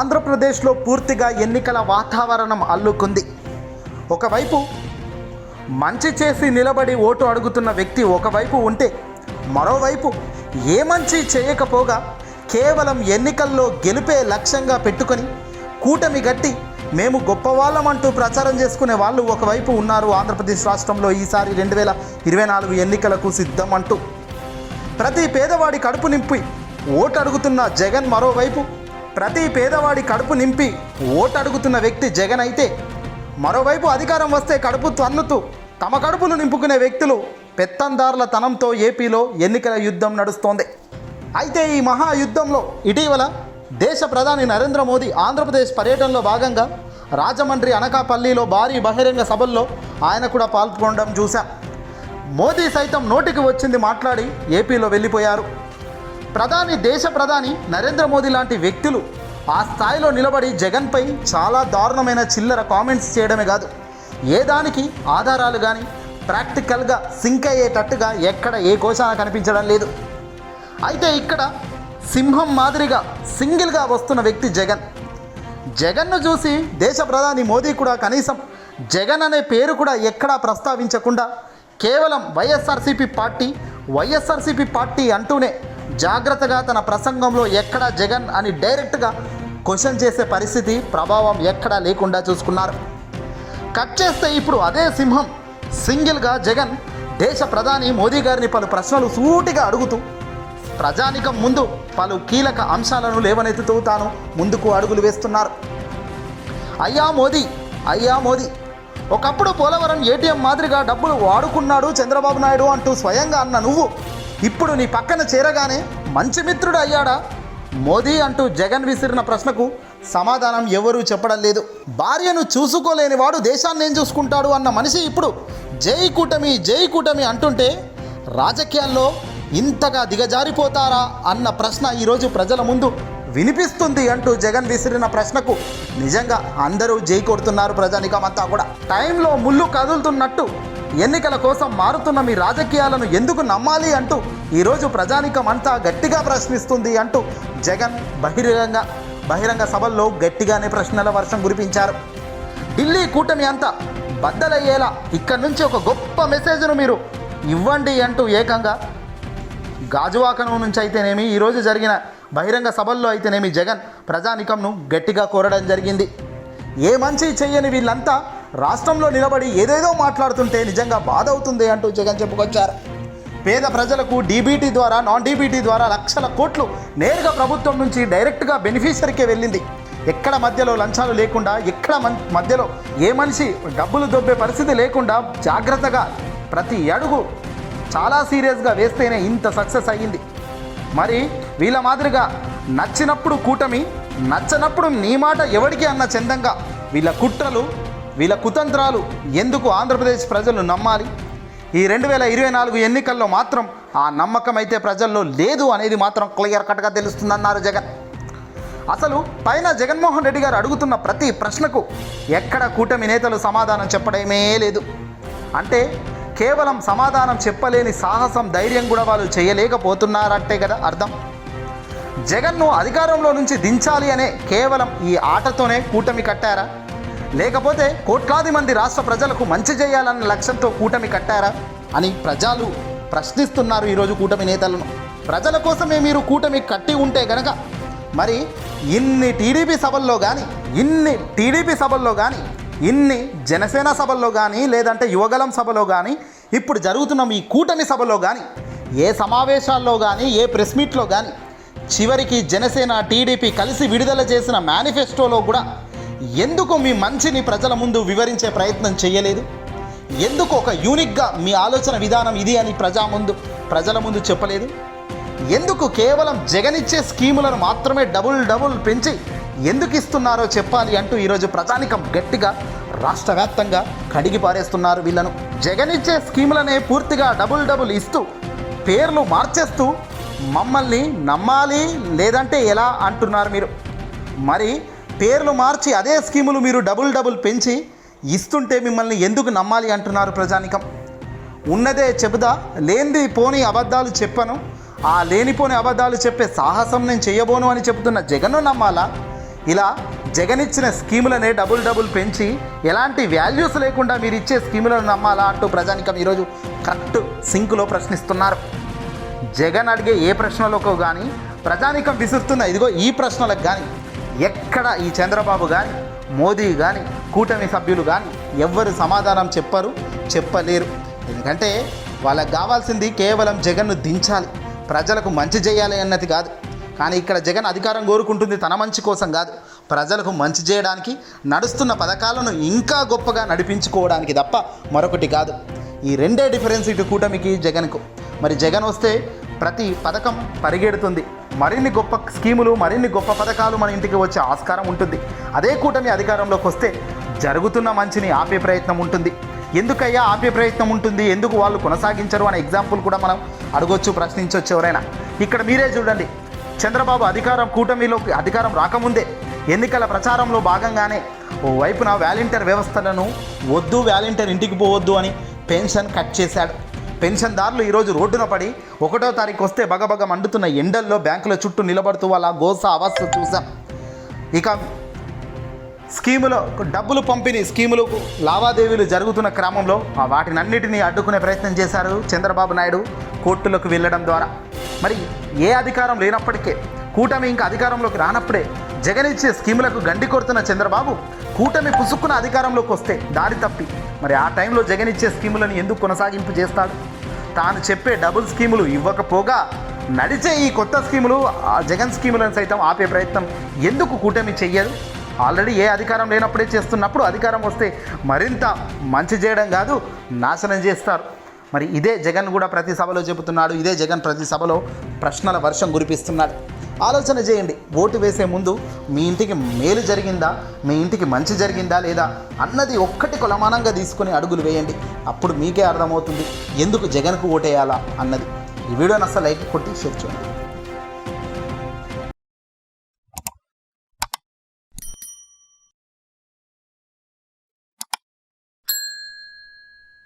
ఆంధ్రప్రదేశ్లో పూర్తిగా ఎన్నికల వాతావరణం అల్లుకుంది. ఒకవైపు మంచి చేసి నిలబడి ఓటు అడుగుతున్న వ్యక్తి ఒకవైపు ఉంటే మరోవైపు ఏ మంచి చేయకపోగా కేవలం ఎన్నికల్లో గెలిపే లక్ష్యంగా పెట్టుకొని కూటమి గట్టి మేము గొప్పవాళ్ళమంటూ ప్రచారం చేసుకునే వాళ్ళు ఒకవైపు ఉన్నారు ఆంధ్రప్రదేశ్ రాష్ట్రంలో ఈసారి రెండు వేల ఇరవై నాలుగు ఎన్నికలకు సిద్ధం అంటూ ప్రతి పేదవాడి కడుపు నింపి ఓటు అడుగుతున్న జగన్ మరోవైపు ప్రతి పేదవాడి కడుపు నింపి ఓటు అడుగుతున్న వ్యక్తి జగన్ అయితే మరోవైపు అధికారం వస్తే కడుపు తన్నుతూ తమ కడుపును నింపుకునే వ్యక్తులు పెత్తందారుల తనంతో ఏపీలో ఎన్నికల యుద్ధం నడుస్తోంది. అయితే ఈ మహాయుద్ధంలో ఇటీవల దేశ ప్రధాని నరేంద్ర మోదీ ఆంధ్రప్రదేశ్ పర్యటనలో భాగంగా రాజమండ్రి అనకాపల్లిలో భారీ బహిరంగ సభల్లో ఆయన కూడా పాల్గొనడం చూశాం. మోదీ సైతం నోటికి వచ్చింది మాట్లాడి ఏపీలో వెళ్ళిపోయారు. ప్రధాని దేశ ప్రధాని నరేంద్ర మోదీ లాంటి వ్యక్తులు ఆ స్థాయిలో నిలబడి జగన్పై చాలా దారుణమైన చిల్లర కామెంట్స్ చేయడమే కాదు. ఏ దానికి ఆధారాలు కానీ ప్రాక్టికల్గా సింక్ అయ్యేటట్టుగా ఎక్కడ ఏ కోశాన కనిపించడం లేదు. అయితే ఇక్కడ సింహం మాదిరిగా సింగిల్గా వస్తున్న వ్యక్తి జగన్. జగన్ను చూసి దేశ ప్రధాని మోదీ కూడా కనీసం జగన్ అనే పేరు కూడా ఎక్కడా ప్రస్తావించకుండా కేవలం వైఎస్ఆర్సీపీ పార్టీ వైఎస్ఆర్సీపీ పార్టీ అంటూనే జాగ్రత్తగా తన ప్రసంగంలో ఎక్కడా జగన్ అని డైరెక్ట్గా క్వశ్చన్ చేసే పరిస్థితి ప్రభావం ఎక్కడా లేకుండా చూసుకున్నారు. కట్ చేస్తే ఇప్పుడు అదే సింహం. సింగిల్గా జగన్ దేశ ప్రధాని మోదీ గారిని పలు ప్రశ్నలు సూటిగా అడుగుతూ ప్రజానికం ముందు పలు కీలక అంశాలను లేవనెత్తుతూ తాను ముందుకు అడుగులు వేస్తున్నారు. అయ్యా మోదీ అయ్యా మోదీ ఒకప్పుడు పోలవరం ఏటీఎం మాదిరిగా డబ్బులు వాడుకున్నాడు చంద్రబాబు నాయుడు అంటూ స్వయంగా అన్న నువ్వు ఇప్పుడు నీ పక్కన చేరగానే మంచి మిత్రుడు అయ్యాడా? మోదీ అంటూ జగన్ విసిరిన ప్రశ్నకు సమాధానం ఎవరూ చెప్పడం లేదు. భార్యను చూసుకోలేని వాడు దేశాన్ని ఏం చూసుకుంటాడు అన్న మనిషి ఇప్పుడు జై కూటమి జై కూటమి అంటుంటే రాజకీయాల్లో ఇంతగా దిగజారిపోతారా అన్న ప్రశ్న ఈరోజు ప్రజల ముందు వినిపిస్తుంది అంటూ జగన్ విసిరిన ప్రశ్నకు నిజంగా అందరూ జై కొడుతున్నారు ప్రజానికమంతా కూడా. టైంలో ముళ్ళు కదులుతున్నట్టు ఎన్నికల కోసం మారుతున్న మీ రాజకీయాలను ఎందుకు నమ్మాలి అంటూ ఈరోజు ప్రజానికం అంతా గట్టిగా ప్రశ్నిస్తుంది అంటూ జగన్ బహిరంగ బహిరంగ సభల్లో గట్టిగానే ప్రశ్నల వర్షం కురిపించారు. ఢిల్లీ కూటమి అంతా బద్దలయ్యేలా ఇక్కడి నుంచి ఒక గొప్ప మెసేజ్ను మీరు ఇవ్వండి అంటూ ఏకంగా గాజువాకనం నుంచి అయితేనేమి ఈరోజు జరిగిన బహిరంగ సభల్లో అయితేనేమి జగన్ ప్రజానికంను గట్టిగా కోరడం జరిగింది. ఏ మంచి చెయ్యని వీళ్ళంతా రాష్ట్రంలో నిలబడి ఏదేదో మాట్లాడుతుంటే నిజంగా బాధ అవుతుంది అంటూ జగన్ చెప్పుకొచ్చారు. పేద ప్రజలకు డీబీటీ ద్వారా నాన్ డీబీటీ ద్వారా లక్షల కోట్లు నేరుగా ప్రభుత్వం నుంచి డైరెక్ట్గా బెనిఫిషరీకే వెళ్ళింది. ఎక్కడ మధ్యలో లంచాలు లేకుండా ఎక్కడ మధ్యలో ఏ మనిషి డబ్బులు దొబ్బే పరిస్థితి లేకుండా జాగ్రత్తగా ప్రతి అడుగు చాలా సీరియస్గా వేస్తేనే ఇంత సక్సెస్ అయ్యింది. మరి వీళ్ళ మాదిరిగా నచ్చినప్పుడు కూటమి నచ్చనప్పుడు నీ మాట ఎవడికి అన్న చందంగా వీళ్ళ కుట్రలు వీళ్ళ కుతంత్రాలు ఎందుకు ఆంధ్రప్రదేశ్ ప్రజలు నమ్మాలి? ఈ రెండు వేల ఇరవై నాలుగు ఎన్నికల్లో మాత్రం ఆ నమ్మకం అయితే ప్రజల్లో లేదు అనేది మాత్రం క్లియర్ కట్గా తెలుస్తుందన్నారు జగన్. అసలు పైన జగన్మోహన్ రెడ్డి గారు అడుగుతున్న ప్రతి ప్రశ్నకు ఎక్కడ కూటమి నేతలు సమాధానం చెప్పడమే లేదు. అంటే కేవలం సమాధానం చెప్పలేని సాహసం ధైర్యం కూడా వాళ్ళు చేయలేకపోతున్నారంటే కదా అర్థం. జగన్ను అధికారంలో నుంచి దించాలి అనే కేవలం ఈ ఆటతోనే కూటమి కట్టారా? లేకపోతే కోట్లాది మంది రాష్ట్ర ప్రజలకు మంచి చేయాలన్న లక్ష్యంతో కూటమి కట్టారా అని ప్రజలు ప్రశ్నిస్తున్నారు ఈరోజు కూటమి నేతలను. ప్రజల కోసమే మీరు కూటమి కట్టి ఉంటే గనక మరి ఇన్ని టీడీపీ సభల్లో కానీ ఇన్ని టీడీపీ సభల్లో కానీ ఇన్ని జనసేన సభల్లో కానీ లేదంటే యువగలం సభలో కానీ ఇప్పుడు జరుగుతున్న ఈ కూటమి సభలో కానీ ఏ సమావేశాల్లో కానీ ఏ ప్రెస్ మీట్లో కానీ చివరికి జనసేన టీడీపీ కలిసి విడుదల చేసిన మేనిఫెస్టోలో కూడా ఎందుకు మీ మంచిని ప్రజల ముందు వివరించే ప్రయత్నం చేయలేదు? ఎందుకు ఒక యూనిక్గా మీ ఆలోచన విధానం ఇది అని ప్రజా ముందు ప్రజల ముందు చెప్పలేదు? ఎందుకు కేవలం జగనిచ్చే స్కీములను మాత్రమే డబుల్ డబుల్ పెంచి ఎందుకు ఇస్తున్నారో చెప్పాలి అంటూ ఈరోజు ప్రజానికం గట్టిగా రాష్ట్ర వ్యాప్తంగా కడిగి పారేస్తున్నారు వీళ్ళను. జగనిచ్చే స్కీములనే పూర్తిగా డబుల్ డబుల్ ఇస్తూ పేర్లు మార్చేస్తూ మమ్మల్ని నమ్మాలి లేదంటే ఎలా అంటున్నారు మీరు? మరి పేర్లు మార్చి అదే స్కీములు మీరు డబుల్ డబుల్ పెంచి ఇస్తుంటే మిమ్మల్ని ఎందుకు నమ్మాలి అంటున్నారు ప్రజానికం. ఉన్నదే చెబుదా లేనిది పోని అబద్ధాలు చెప్పను. ఆ లేనిపోని అబద్ధాలు చెప్పే సాహసం నేను చేయబోను అని చెబుతున్న జగన్ను నమ్మాలా? ఇలా జగన్ ఇచ్చిన స్కీములనే డబుల్ డబుల్ పెంచి ఎలాంటి వాల్యూస్ లేకుండా మీరు ఇచ్చే స్కీములను నమ్మాలా అంటూ ప్రజానికం ఈరోజు కరెక్ట్ సింకులో ప్రశ్నిస్తున్నారు. జగన్ అడిగే ఏ ప్రశ్నలకు కానీ ప్రజానికం విసురుతున్న ఇదిగో ఈ ప్రశ్నలకు కానీ ఎక్కడ ఈ చంద్రబాబు కానీ మోదీ కానీ కూటమి సభ్యులు కానీ ఎవ్వరు సమాధానం చెప్పరు చెప్పలేరు. ఎందుకంటే వాళ్ళకి కావాల్సింది కేవలం జగన్ను దించాలి. ప్రజలకు మంచి చేయాలి అన్నది కాదు. కానీ ఇక్కడ జగన్ అధికారం కోరుకుంటుంది తన మంచి కోసం కాదు. ప్రజలకు మంచి చేయడానికి నడుస్తున్న పథకాలను ఇంకా గొప్పగా నడిపించుకోవడానికి తప్ప మరొకటి కాదు. ఈ రెండే డిఫరెన్స్ ఇటు కూటమికి జగన్కు. మరి జగన్ వస్తే ప్రతి పథకం పరిగెడుతుంది. మరిన్ని గొప్ప స్కీములు మరిన్ని గొప్ప పథకాలు మన ఇంటికి వచ్చే ఆస్కారం ఉంటుంది. అదే కూటమి అధికారంలోకి వస్తే జరుగుతున్న మంచిని ఆపే ప్రయత్నం ఉంటుంది. ఎందుకయ్యా ఆపే ప్రయత్నం ఉంటుంది? ఎందుకు వాళ్ళు కొనసాగించరు అనే ఎగ్జాంపుల్ కూడా మనం అడగొచ్చు ప్రశ్నించవచ్చు ఎవరైనా. ఇక్కడ మీరే చూడండి. చంద్రబాబు అధికారం కూటమిలోకి అధికారం రాకముందే ఎన్నికల ప్రచారంలో భాగంగానే ఓ వైపున వాలంటీర్ వ్యవస్థలను వద్దు వ్యాలంటీర్ ఇంటికి పోవద్దు అని పెన్షన్ కట్ చేశాడు. పెన్షన్దారులు ఈరోజు రోడ్డున పడి ఒకటో తారీఖు వస్తే బగబగ మండుతున్న ఎండల్లో బ్యాంకుల చుట్టూ నిలబడుతూ వాళ్ళ గోస అవస్థ చూసాం ఇక స్కీములో డబ్బులు పంపిణీ స్కీములకు లావాదేవీలు జరుగుతున్న క్రమంలో ఆ వాటినన్నిటినీ అడ్డుకునే ప్రయత్నం చేశారు చంద్రబాబు నాయుడు కోర్టులకు వెళ్ళడం ద్వారా. మరి ఏ అధికారం లేనప్పటికే కూటమి ఇంకా అధికారంలోకి రానప్పుడే జగన్ ఇచ్చే స్కీములకు గండి కొడుతున్న చంద్రబాబు కూటమి పుసుక్కున అధికారంలోకి వస్తే దారి తప్పి. మరి ఆ టైంలో జగన్ ఇచ్చే స్కీములను ఎందుకు కొనసాగింపు చేస్తాడు? తాను చెప్పే డబుల్ స్కీములు ఇవ్వకపోగా నడిచే ఈ కొత్త స్కీములు ఆ జగన్ స్కీములను సైతం ఆపే ప్రయత్నం ఎందుకు కూటమి చెయ్యదు? ఆల్రెడీ ఏ అధికారం లేనప్పుడే చేస్తున్నప్పుడు అధికారం వస్తే మరింత మంచి చేయడం కాదు నాశనం చేస్తారు. మరి ఇదే జగన్ కూడా ప్రతి సభలో చెబుతున్నాడు ఇదే జగన్ ప్రతి సభలో ప్రశ్నల వర్షం కురిపిస్తున్నాడు. ఆలోచన చేయండి. ఓటు వేసే ముందు మీ ఇంటికి మేలు జరిగిందా? మీ ఇంటికి మంచి జరిగిందా లేదా? అన్నది ఒక్కటి కొలమానంగా తీసుకొని అడుగులు వేయండి. అప్పుడు మీకే అర్థమవుతుంది. ఎందుకు జగన్కు ఓటేయాలా అన్నది. ఈ వీడియోని అసలు లైక్ కొట్టి షేర్ చేయండి.